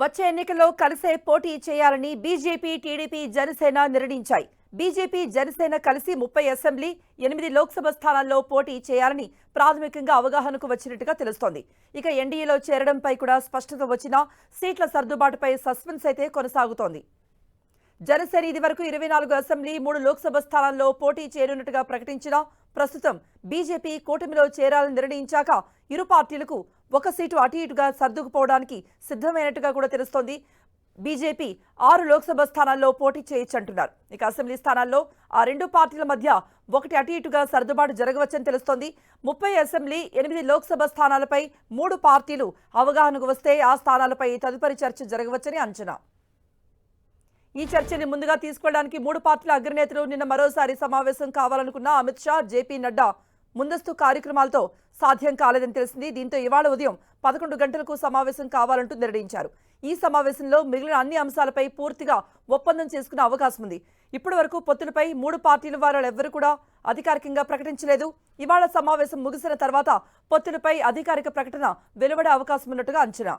వచ్చే ఎన్నికల్లో కలిసే పోటీ చేయాలని బీజేపీ టీడీపీ జనసేన నిర్ణయించాయి. బీజేపీ జనసేన కలిసి ముప్పై అసెంబ్లీ ఎనిమిది లోక్సభ స్థానాల్లో పోటీ చేయాలని ప్రాథమికంగా అవగాహనకు వచ్చినట్టుగా తెలుస్తోంది. ఇక ఎన్డీఏలో చేరడంపై కూడా స్పష్టత వచ్చినా సీట్ల సర్దుబాటుపై సస్పెన్స్ అయితే కొనసాగుతోంది. జనసేన ఇది వరకు ఇరవై నాలుగు అసెంబ్లీ మూడు లోక్సభ స్థానాల్లో పోటీ చేరున్నట్టుగా ప్రకటించినా ప్రస్తుతం బీజేపీ కూటమిలో చేరాలని నిర్ణయించాక ఇరు పార్టీలకు ఒక సీటు అటు ఇటుగా సర్దుకుపోవడానికి సిద్ధమైనట్టుగా కూడా తెలుస్తోంది. బీజేపీ ఆరు లోక్సభ స్థానాల్లో పోటీ చేయొచ్చంటున్నారు. ఇక అసెంబ్లీ స్థానాల్లో ఆ రెండు పార్టీల మధ్య ఒకటి అటు ఇటుగా సర్దుబాటు జరగవచ్చని తెలుస్తోంది. ముప్పై అసెంబ్లీ ఎనిమిది లోక్సభ స్థానాలపై మూడు పార్టీలు అవగాహనకు వస్తే ఆ స్థానాలపై తదుపరి చర్చ జరగవచ్చని అంచనా. ఈ చర్చని ముందుగా తీసుకోవడానికి మూడు పార్టీల అగ్రనేతలు నిన్న మరోసారి సమావేశం కావాలనుకున్న అమిత్ షా జేపీ నడ్డా ముందస్తు కార్యక్రమాలతో సాధ్యం కాలేదని తెలిసింది. దీంతో ఇవాళ ఉదయం పదకొండు గంటలకు సమావేశం కావాలంటూ నిర్ణయించారు. ఈ సమావేశంలో మిగిలిన అన్ని అంశాలపై పూర్తిగా ఒప్పందం చేసుకునే అవకాశం ఉంది. ఇప్పటి వరకు పొత్తులపై మూడు పార్టీల వారు ఎవ్వరూ కూడా అధికారికంగా ప్రకటించలేదు. ఇవాళ సమావేశం ముగిసిన తర్వాత పొత్తులపై అధికారిక ప్రకటన వెలువడే అవకాశం ఉన్నట్టుగా అంచనా.